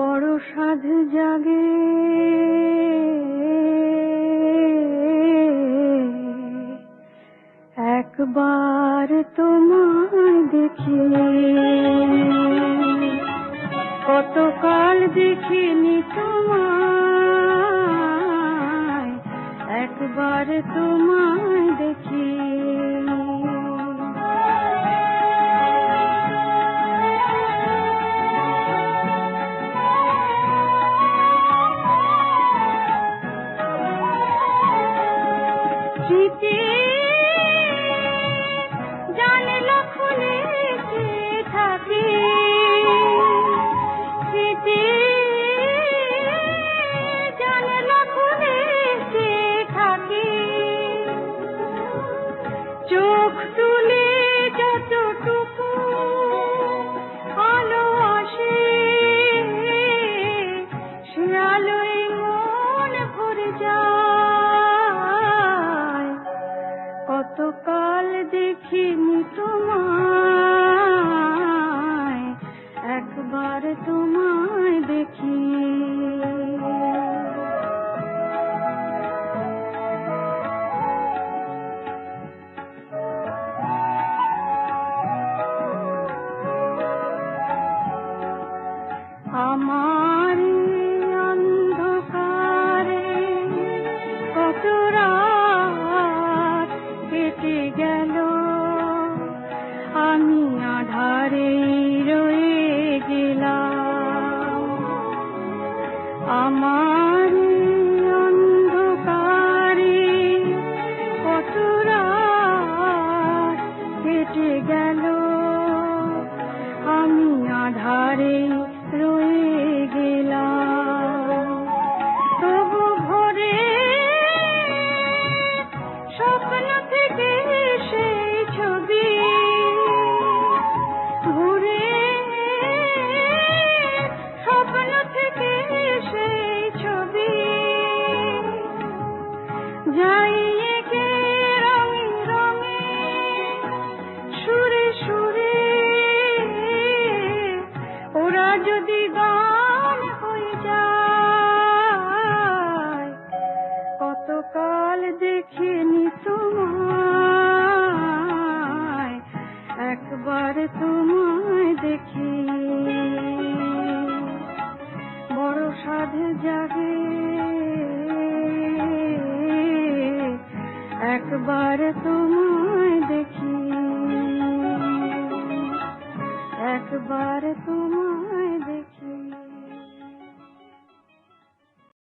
বড় সাধ জাগে। একবার তোমার দেখি। কতকাল দেখিনি তোমায় একবার তোমায় দেখি। জানলা খুলে থাকে। জানলা চোখ দেখিনি তোমায়। গেল। আমি আধারে রয়ে গেলাম। আমার অন্ধকারে কত রাত কেটে গেল। আমি আধারে একবার তোমায় দেখি একবার তোমায়